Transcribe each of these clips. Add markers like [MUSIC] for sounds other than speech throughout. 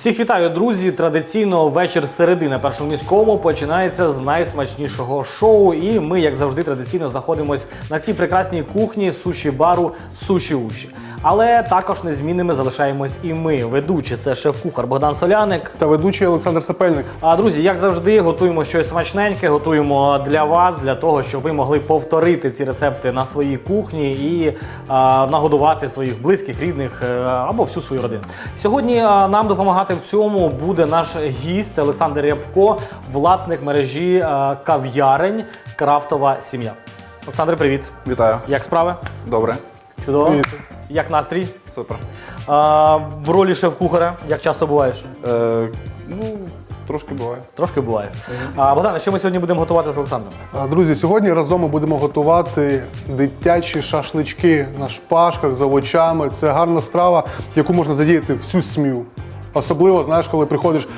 Всіх вітаю, друзі! Традиційно вечір середи на першому міському починається з найсмачнішого шоу. І ми, як завжди, традиційно знаходимось на цій прекрасній кухні суші бару Суші Уші. Але також незмінними залишаємось і ми. Ведучі це шеф-кухар Богдан Соляник. та ведучий Олександр Сапельник. А друзі, як завжди, готуємо щось смачненьке, готуємо для вас, для того, щоб ви могли повторити ці рецепти на своїй кухні і а, нагодувати своїх близьких, рідних е, або всю свою родину. Сьогодні а, нам допомагати в цьому буде наш гість Олександр Рябко, власник мережі кав'ярень Крафтова сім'я. Олександр, привіт! Вітаю. Як справи? Добре. Чудово. Привіт. Як настрій? Супер. А, в ролі шеф-кухаря, як часто буваєш? Е, ну, трошки буває. Трошки буває. А, Богдане, що ми сьогодні будемо готувати з Олександром? Друзі, сьогодні разом ми будемо готувати дитячі шашлички на шпажках з овочами. Це гарна страва, яку можна задіяти всю сім'ю. Особливо, знаєш, коли приходиш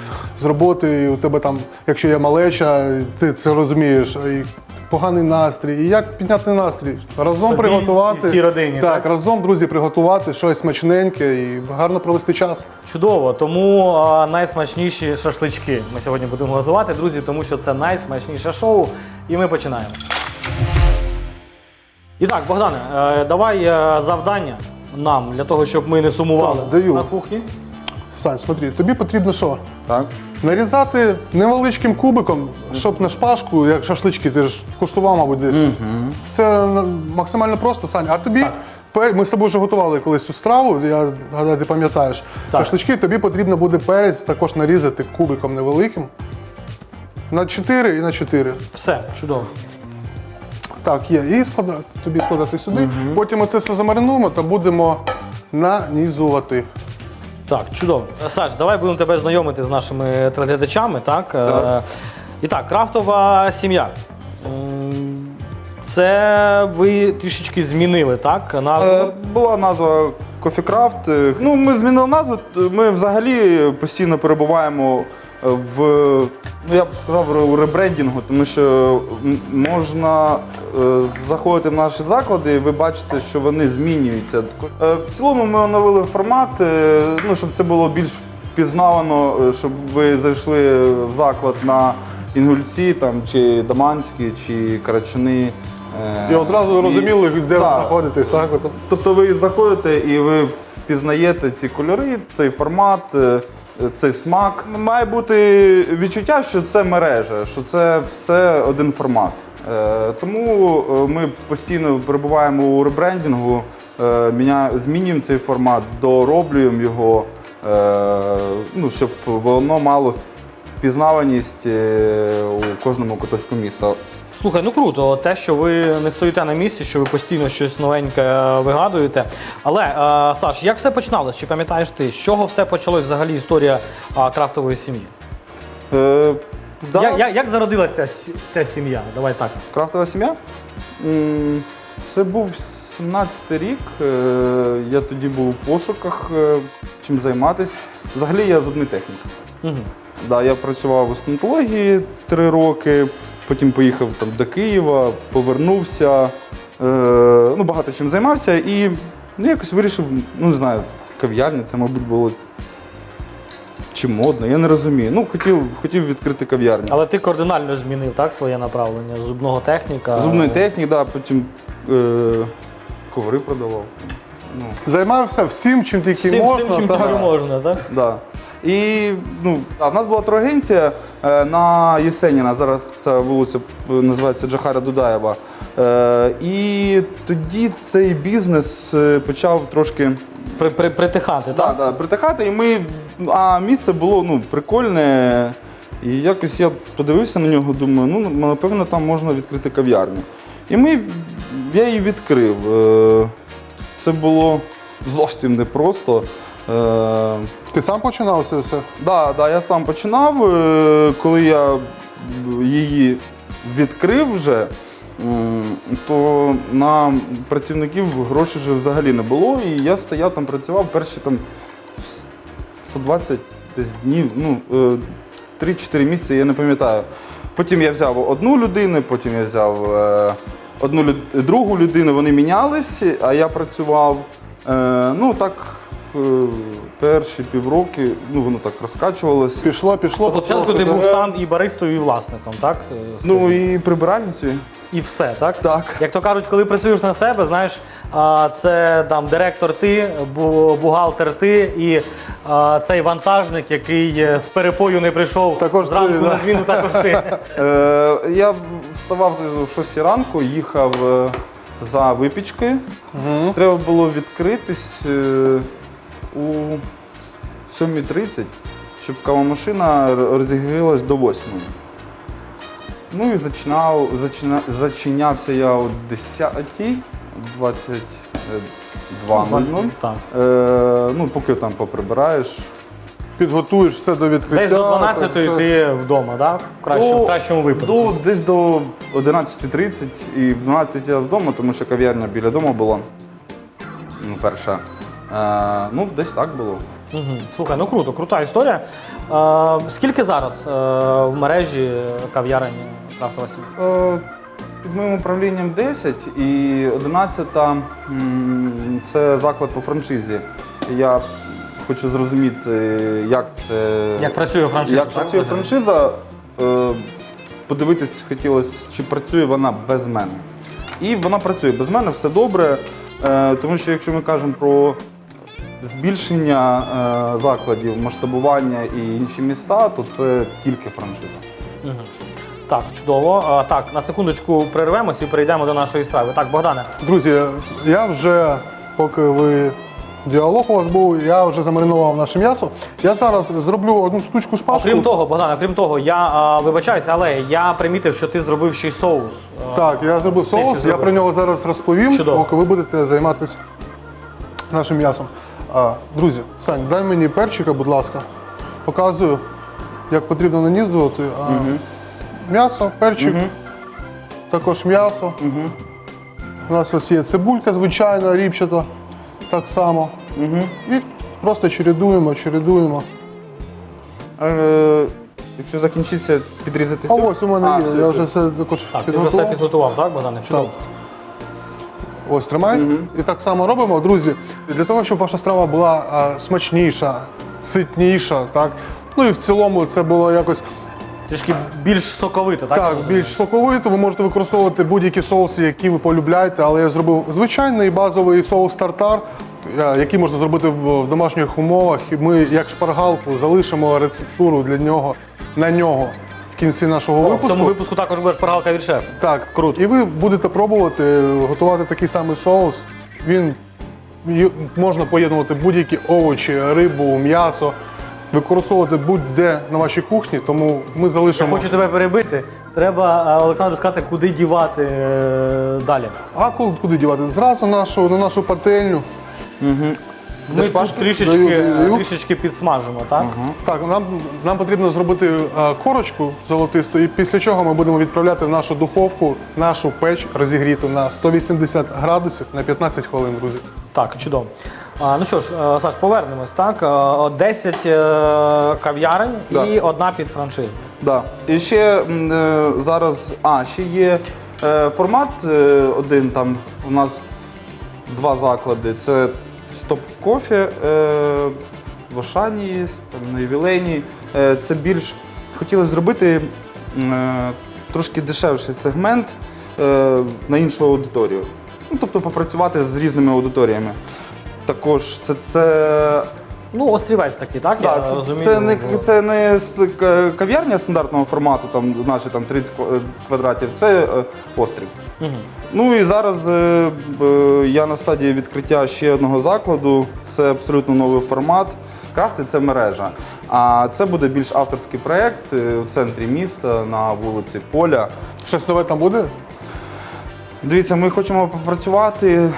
з роботи, і у тебе там, якщо є малеча, ти це розумієш. І поганий настрій. І як підняти настрій? Разом Собі приготувати. і всій родині, Так, так? разом, друзі, приготувати щось смачненьке і гарно провести час. Чудово, тому а, найсмачніші шашлички ми сьогодні будемо готувати, друзі, тому що це найсмачніше шоу. І ми починаємо. І так, Богдане, е, давай е, завдання нам для того, щоб ми не сумували Так, даю. на кухні. Сань, смотри, тобі потрібно що? Так. Нарізати невеличким кубиком, щоб на шпажку, як шашлички, ти ж куштував, мабуть, десь. Все максимально просто, Сань. А тобі, пе- ми з тобою вже готували колись цю страву, я гадаю, ти пам'ятаєш. Так. Шашлички, тобі потрібно буде перець також нарізати кубиком невеликим. На 4 і на 4. Все, чудово. Так, є. І склада... тобі складати сюди. Потім ми це все замаринуємо та будемо нанізувати. Так, чудово. Саш, давай будемо тебе знайомити з нашими телеглядачами. Так? Е, Так. І так, крафтова сім'я. Це ви трішечки змінили, так? Назву. Е, була назва Craft. Е, Ну, ми змінили назву. Ми взагалі постійно перебуваємо в, ну я б сказав, у ребрендінгу, тому що можна е, заходити в наші заклади, і ви бачите, що вони змінюються. Е, В цілому ми оновили формат, е, ну, щоб це було більш впізнавано, е, щоб ви зайшли в заклад на Інгульці, там, чи Даманські, чи Карачуни. Е, І одразу розуміли, де ви знаходитесь. Так? Тобто ви заходите і ви впізнаєте ці кольори, цей формат, е, цей смак. Має бути відчуття, що це мережа, що це все один формат. Е, Тому е, ми постійно перебуваємо у ребрендингу, е, змінюємо цей формат, дороблюємо його, е, ну, щоб воно мало впізнаваність е, у кожному куточку міста. Слухай, ну круто, те, що ви не стоїте на місці, що ви постійно щось новеньке вигадуєте. Але, е, Саш, як все починалось? Чи пам'ятаєш ти, з чого все почалось взагалі історія е, крафтової сім'ї? Е, да. Я, я, як зародилася ця сім'я? Давай так. Крафтова сім'я? М, Це був 17-й рік. е, Я тоді був у пошуках, е, чим займатися. Взагалі я зубний технік. Угу. Да, я працював у стоматології три роки, потім поїхав там, до Києва, повернувся. Е, ну, багато чим займався і ну, якось вирішив, ну не знаю, кав'ярня, це, мабуть, було чи модно, я не розумію. Ну, хотів, хотів відкрити кав'ярню. Але ти кардинально змінив так, своє направлення зубного техніка. Зубний технік, да, потім е, коври продавав. Ну, Займався всім, чим тільки Всім, можна. всім, чим так. тільки можна, так? да. І ну, а в нас була турагенція е, на Єсеніна, зараз ця вулиця е, називається Джахара Дудаєва. Е, і тоді цей бізнес почав трошки При, при, притихати, да, так? да, притихати, і ми, а місце було ну, прикольне. І якось я подивився на нього, думаю, ну напевно там можна відкрити кав'ярню. І ми, я її відкрив. Е, Це було зовсім непросто. Е, Ти сам починав це все? Да, да, я сам починав. Е, Коли я її відкрив вже, то на працівників грошей вже взагалі не було. І я стояв там, працював перші там 120 десь днів, ну, е, 3-4 місяці, я не пам'ятаю. Потім я взяв одну людину, потім я взяв е, одну люд- другу людину, вони мінялись, а я працював. Е, Ну так е, перші півроки ну, воно так розкачувалося. Пішло, пішло. Тобто спочатку ти був сам і баристою, і власником, так? Е, Ну і прибиральницею. І все, так? Так. Як то кажуть, коли працюєш на себе, знаєш, це там директор ти, бухгалтер ти і цей вантажник, який е, з перепою не прийшов Також зранку ти, на зміну, також ти. [LAUGHS] Е, я вставав о 6 ранку, їхав е, за випічкою. Треба було відкритись у 7.30, щоб кавомашина розігрілась до 8. Ну і зачинав, зачина, зачинявся я о 10 22.00. Так. Е, ну, поки там поприбираєш. Підготуєш все до відкриття. Десь до 12 так, все. ти вдома, так? В кращому, в кращому випадку. До, десь до 11.30 і в 12 я вдома, тому що кав'ярня біля дому була. Ну, перша. Е, ну, десь так було. Слухай, ну круто, крута історія. Е, скільки зараз е, в мережі кав'ярень крафтова сім'я? Е, під моїм управлінням 10 і 11 це заклад по франшизі. Я хочу зрозуміти, як це. Як працює франшиза, Як так, працює франшиза. Е, подивитись хотілося, чи працює вона без мене. І вона працює без мене, все добре. Е, тому що якщо ми кажемо про збільшення е, закладів, масштабування і інші міста, то це тільки франшиза. Так, чудово. Так, на секундочку перервемось і перейдемо до нашої страви. Так, Богдане, Друзі, я вже, поки ви діалог у вас був, я вже замаринував наше м'ясо. Я зараз зроблю одну штучку шпажку. окрім того, Богдане, окрім того, я а, вибачаюся, але я примітив, що ти зробив ще й соус. А, Так, я зробив соус, я про нього зараз розповім, Чудово. поки ви будете займатися нашим м'ясом. А, друзі, Сань, дай мені перчика, будь ласка. Показую, як потрібно нанізувати. А, М'ясо, перчик, також м'ясо. У нас ось є цибулька звичайна, ріпчата, так само. І просто чередуємо, чередуємо. Е, якщо закінчиться, підрізати А все? ось у мене А, є, все, я все. вже все також Так, ти вже все підготував. підготував, так, Богдане? Чудово. Ось тримай. І так само робимо, друзі. Для того, щоб ваша страва була а, смачніша, ситніша, так. Ну і в цілому це було якось Трішки більш соковито, так? так, більш соковито. Ви можете використовувати будь-які соуси, які ви полюбляєте, але я зробив звичайний базовий соус тартар, е, який можна зробити в в домашніх умовах. Ми, як шпаргалку, залишимо рецептуру для нього на нього в кінці нашого В випуску. цьому випуску також буде шпаргалка від шефа. Так, Круто. І ви будете пробувати е, готувати такий самий соус. Він можна поєднувати будь-які овочі, рибу, м'ясо, використовувати будь-де на вашій кухні, тому ми залишимо. Я хочу тебе перебити. Треба а, Олександру сказати, куди дівати е, далі. А коли куди дівати? Зразу нашу, на нашу пательню. Ми тут трішечки, Даю, даю. трішечки підсмажимо, так? Так, нам, нам потрібно зробити е, корочку золотисту, і після чого ми будемо відправляти в нашу духовку, нашу печ розігріту на 180 градусів на 15 хвилин, друзі. Так, чудово. А, ну що ж, е, Саш, повернемось. Так, Е, 10 е, кав'ярень Да. і одна під франшизу. Да. І ще е, зараз, а, ще є е, формат е, один там. У нас два заклади. Це стоп кофе е, в Ошані на ювілейній. Е, це більш хотіли зробити е, трошки дешевший сегмент е, на іншу аудиторію. Ну, тобто попрацювати з різними аудиторіями. Також це, це Ну, острівець такий, так? Да, я це, розумію. це, не, це не с- к- кав'ярня стандартного формату, там наші там 30 ква- квадратів, це е, острів. Ну і зараз е, б- я на стадії відкриття ще одного закладу. Це абсолютно новий формат. Крафти це мережа. А це буде більш авторський проєкт е, у центрі міста на вулиці Поля. Щось нове там буде? Дивіться, ми хочемо попрацювати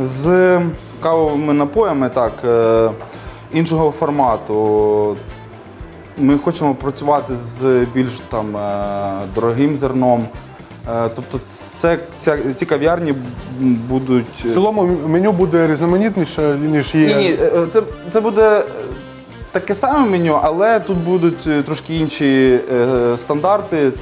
з кавовими напоями так, е, іншого формату. Ми хочемо працювати з більш там, е, дорогим зерном. Е, Тобто це, ця, ці кав'ярні будуть. В цілому меню буде різноманітніше, ніж є. Ні, ні, це, це буде таке саме меню, але тут будуть трошки інші стандарти,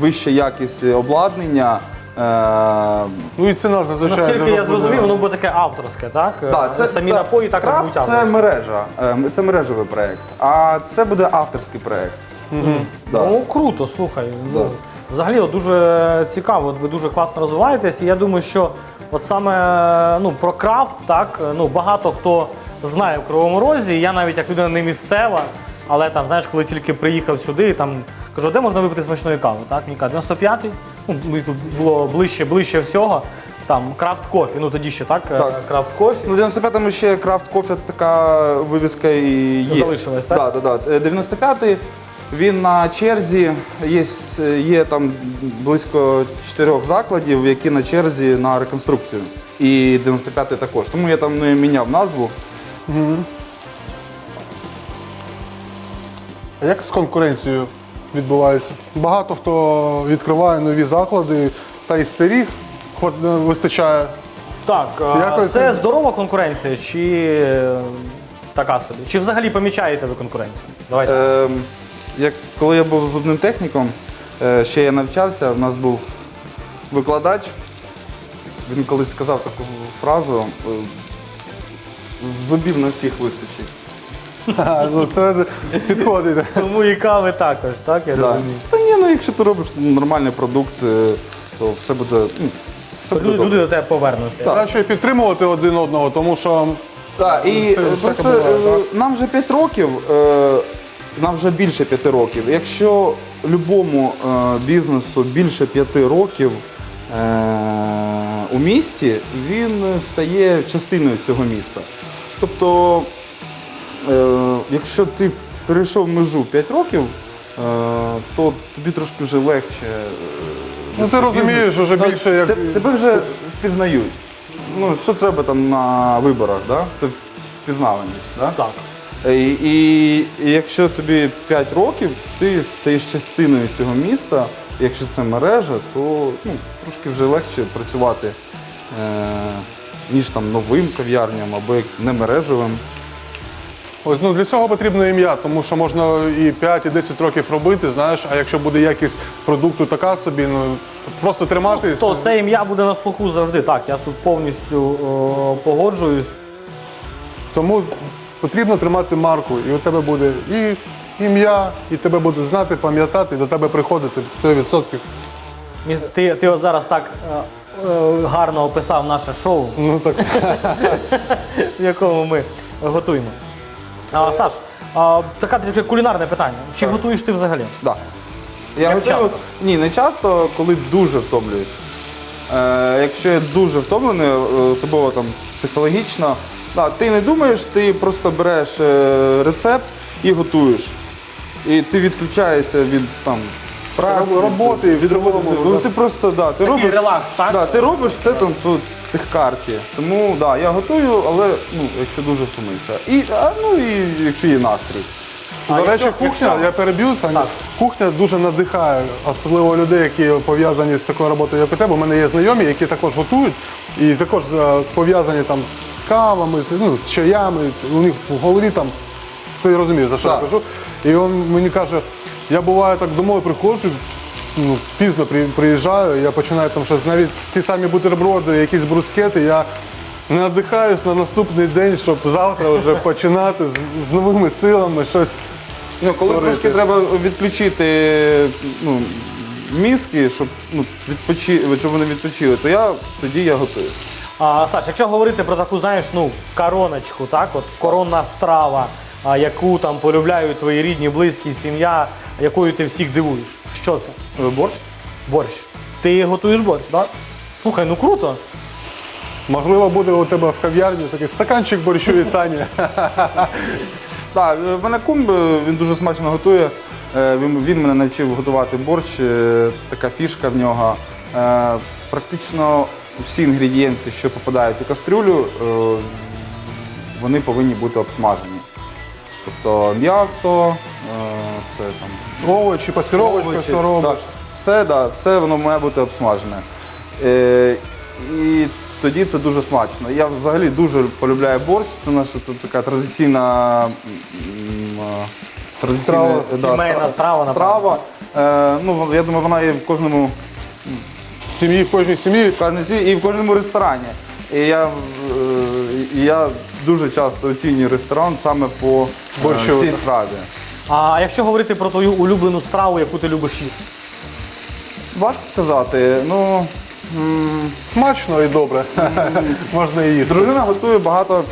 вища якість обладнання. Е, Ну і ціна зазвичай. Наскільки я зрозумів, воно буде таке авторське, так? Да, Е, Самі напої так крафт будуть це мережа, е, це мережевий проєкт, а це буде авторський проєкт. Да. Ну круто, слухай. Ну, взагалі от дуже цікаво, от ви дуже класно розвиваєтесь. І я думаю, що от саме ну, про крафт, так, ну, багато хто знає в Кривому Розі. Я навіть як людина не місцева, але там, знаєш, коли тільки приїхав сюди, там кажу, де можна випити смачної кави? Так, мені кажуть, 95-й. Ну, мені тут було ближче, ближче всього. Там крафт кофі, ну тоді ще так, Так. крафт кофі. Ну, в 95-му ще крафт кофе така вивіска і є. Залишилась, так? Да, да, да. Е, 95-й він на черзі, є, с- є там близько чотирьох закладів, які на черзі на реконструкцію. І 95-й також. Тому я там не міняв назву. А як з конкуренцією відбувається? Багато хто відкриває нові заклади, та й старих ход вистачає. Так, Якось- це здорова конкуренція чи е, така собі? Чи взагалі помічаєте ви конкуренцію? Давайте. Ем, як, коли я був зубним техніком, е, ще я навчався, в нас був викладач. Він колись сказав таку фразу: е, зубів на всіх вистачить. [LAUGHS] Ну це підходить. Тому і кави також, так? Я Да. розумію. Та ні, ну якщо ти робиш нормальний продукт, е, то все буде. Ну, все буде Люди, добре. до тебе повернуться. Краще підтримувати один одного, тому що Так, і Це е, всяке просто буває, е, нам вже 5 років, е, нам вже більше 5 років. Якщо любому е, бізнесу більше 5 років е, у місті, він стає частиною цього міста. Тобто, якщо ти перейшов межу 5 років, е, то тобі трошки вже легше. е, ну, ти розумієш, вже більше як. Тебе вже впізнають. Ну, що треба там на виборах, да? це впізнаваність. Да? Так. І, і, і якщо тобі 5 років, ти стаєш частиною цього міста, якщо це мережа, то ну, трошки вже легше працювати, е, ніж там новим кав'ярням або як немережевим. Ось ну для цього потрібно ім'я, тому що можна і 5, і 10 років робити, знаєш, а якщо буде якість продукту така собі, ну просто триматись. То це ім'я буде на слуху завжди. Так, я тут повністю о, погоджуюсь. Тому потрібно тримати марку, і у тебе буде і ім'я, і тебе будуть знати, пам'ятати, і до тебе приходити 100%. Ти, ти от зараз так е, е, гарно описав наше шоу, Ну так. [LAUGHS] в якому ми готуємо. А, Саш, а, таке трішки кулінарне питання. Чи готуєш ти взагалі? Да. Я Як готую- часто? Ні, не часто, коли дуже втомлююсь. Е, якщо я дуже втомлений, е, особливо там психологічно, да, ти не думаєш, ти просто береш е, рецепт і готуєш. І ти відключаєшся від там. Праці, роботи, від роботи. Ну, ти просто да, ти Такий робиш, релакс, так? Да, ти робиш все там по карті. Тому да, я готую, але ну, якщо дуже втомився. І, а, ну, і якщо є настрій. До якщо речі, кухня, якщо- я переб'ю Саня. Кухня дуже надихає, особливо людей, які пов'язані з такою роботою, як у тебе. У мене є знайомі, які також готують і також е, пов'язані там з кавами, з, ну, з чаями. У них в голові там, ти розумієш, за що Так. я кажу. І він мені каже, я буває так домой приходжу. Ну, пізно при- приїжджаю, я починаю там щось, навіть ті самі бутерброди, якісь брускети, я не надихаюсь на наступний день, щоб завтра вже [LAUGHS] починати з, з новими силами щось. Ну, коли Творити. трошки треба відключити ну, мізки, щоб, ну, відпочи... щоб вони відпочили, то я тоді я готую. А, Саш, якщо говорити про таку, знаєш, ну, короночку, так, от коронна страва, а, яку там полюбляють твої рідні, близькі, сім'я, якою ти всіх дивуєш. Що це? Борщ? Борщ. Ти готуєш борщ, так? Слухай, ну круто. Можливо, буде у тебе в кав'ярні такий стаканчик борщу від Сані. [LAUGHS] Так, е, в мене кум, е, він дуже смачно готує. Е, Він, він мене навчив готувати борщ, така фішка в нього. Практично всі інгредієнти, що попадають у кастрюлю, вони повинні бути обсмажені. Тобто м'ясо, це там Овочі, пасіровочка, овочі, все робиш. так. Все, да, все воно має бути обсмажене. Е, і тоді це дуже смачно. Я взагалі дуже полюбляю борщ. Це наша тут така традиційна. е, традиційна Страва. да, Сімейна страва, страва. Е, ну, я думаю, вона є в кожному сім'ї, в кожній сім'ї. в кожній свій і в кожному ресторані. І я, е, я дуже часто оцінюю ресторан саме по е, Борщу. цій страві. А якщо говорити про твою улюблену страву, яку ти любиш їсти? Важко сказати. Ну, м, Смачно і добре. [LAUGHS] Можна і їсти. дружина готує багато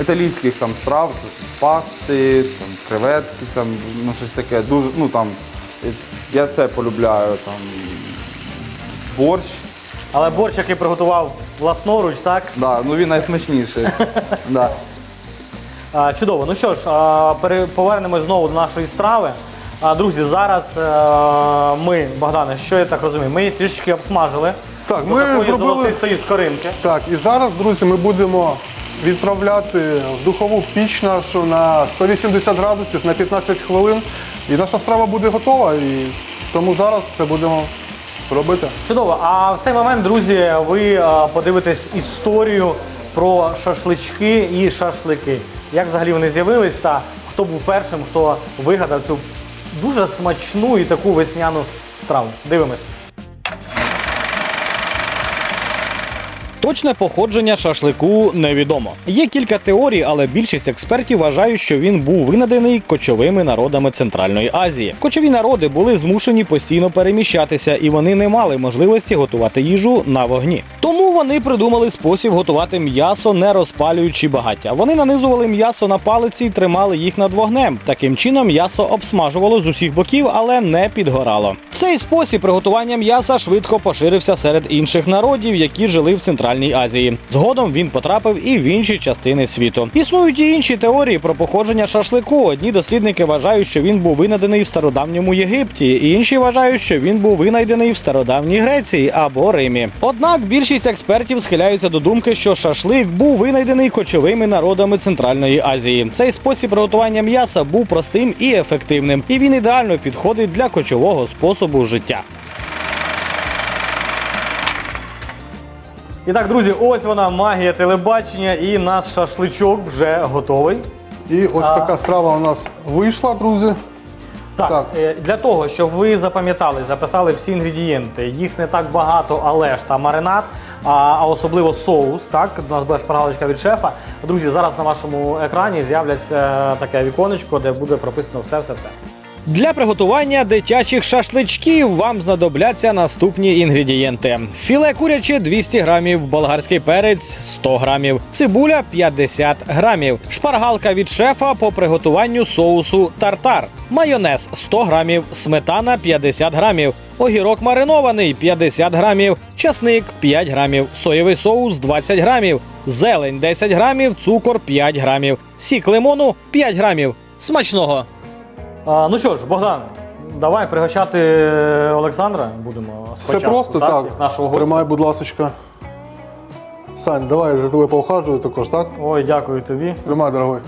італійських там страв, пасти, там, креветки, там, ну, щось таке. Дуже, ну, там, я це полюбляю. Там, борщ. Але борщ, який приготував власноруч, так? Да, ну він найсмачніший. [LAUGHS] да. Чудово. Ну що ж, повернемось знову до нашої страви. А, друзі, зараз е, ми, Богдане, що я так розумію, ми її трішечки обсмажили. Так, до ми такої зробили- золотистої скоринки. Так, і зараз, друзі, ми будемо відправляти в духову піч нашу на 180 градусів на 15 хвилин. І наша страва буде готова. І тому зараз це будемо робити. Чудово. А в цей момент, друзі, ви е, подивитесь історію про шашлички і шашлики. Як взагалі вони з'явились та хто був першим, хто вигадав цю дуже смачну і таку весняну страву. Дивимось. Точне походження шашлику невідомо. Є кілька теорій, але більшість експертів вважають, що він був винайдений кочовими народами Центральної Азії. Кочові народи були змушені постійно переміщатися, і вони не мали можливості готувати їжу на вогні. Тому вони придумали спосіб готувати м'ясо, не розпалюючи багаття. Вони нанизували м'ясо на палиці і тримали їх над вогнем. Таким чином м'ясо обсмажувало з усіх боків, але не підгорало. Цей спосіб приготування м'яса швидко поширився серед інших народів, які жили в Центральній Азії. Згодом він потрапив і в інші частини світу. Існують і інші теорії про походження шашлику. Одні дослідники вважають, що він був винайдений в стародавньому Єгипті, інші вважають, що він був винайдений в стародавній Греції або Римі. Однак більшість експертів схиляються до думки, що шашлик був винайдений кочовими народами Центральної Азії. Цей спосіб приготування м'яса був простим і ефективним, і він ідеально підходить для кочового способу життя. І так, друзі, ось вона магія телебачення, і наш шашличок вже готовий. І ось така страва у нас вийшла, друзі. Так, Так. е, для того, щоб ви запам'ятали, записали всі інгредієнти. Їх не так багато, але ж та маринад, а, особливо соус. Так, у нас буде шпаргалочка від шефа. Друзі, зараз на вашому екрані з'являться таке віконечко, де буде прописано все-все-все. Для приготування дитячих шашличків вам знадобляться наступні інгредієнти: філе куряче 200 грамів, болгарський перець 100 грамів, цибуля 50 грамів, шпаргалка від шефа по приготуванню соусу тартар, майонез 100 грамів, сметана 50 грамів, огірок маринований 50 грамів, часник 5 грамів, соєвий соус 20 грамів, зелень 10 грамів, цукор 5 грамів, сік лимону 5 грамів. Смачного! А, ну що ж, Богдан, давай пригощати Олександра будемо Все спочатку. просто так. як Нашого гостя. Тримай, будь ласочка. Сань, давай я за тобою поухажую також, так? Ой, дякую тобі. Тримай, дорогой.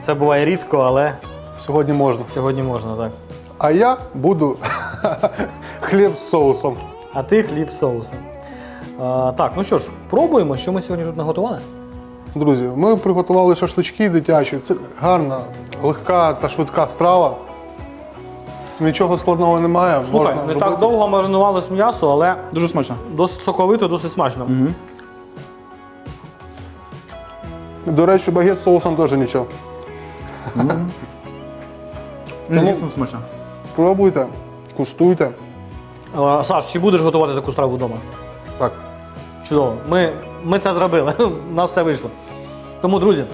Це буває рідко, але Сьогодні можна. сьогодні можна, так. А я буду [LAUGHS] хліб з соусом. А ти хліб з соусом. А, так, ну що ж, пробуємо, що ми сьогодні тут наготували. Друзі, ми приготували шашлички дитячі. Це гарна, легка та швидка страва. Нічого складного немає. Слухай, можна не робити. так довго маринувалось м'ясо, але Дуже смачно. досить соковито, досить смачно. До речі, багет з соусом теж нічого. Ну, дійсно смачно. Пробуйте, куштуйте. А, Саш, чи будеш готувати таку страву вдома? Так. Чудово. Ми, ми це зробили. [LAUGHS] На все вийшло. Тому, друзі,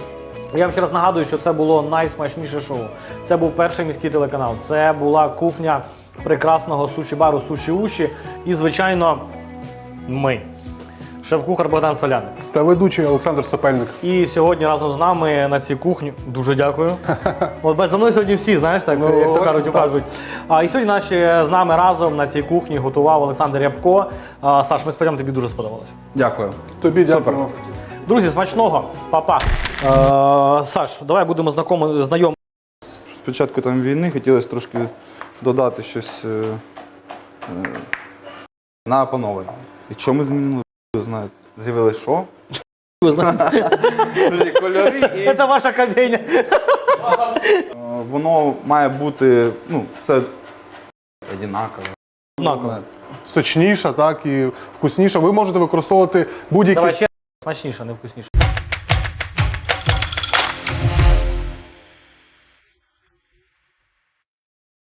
я вам ще раз нагадую, що це було найсмачніше шоу. Це був перший міський телеканал. Це була кухня прекрасного суші-бару Суші Уші. І, звичайно, ми. Шеф-кухар Богдан Соляник. Та ведучий Олександр Сапельник. І сьогодні разом з нами на цій кухні. Дуже дякую. [LAUGHS] От без за мною сьогодні всі, знаєш, так Ну, як то так. кажуть, укажуть. А і сьогодні наші з нами разом на цій кухні готував Олександр Рябко. А, Саш, ми сподіваємося, тобі дуже сподобалось. Дякую. Тобі дякуємо. Друзі, смачного, Па-па. Е, Саш, давай будемо знакомо, знайомі. Спочатку там війни хотілося трошки додати щось е, е, на панове. І що ми змінили? Знаєте, з'явилось що? Ви знаєте, Кольори [LAUGHS] Це ваша кабіня. Воно має бути, ну, все однакове. Однаково. сочніша, так і вкусніша. Ви можете використовувати будь-які Давай ще смачніше, не вкусніше.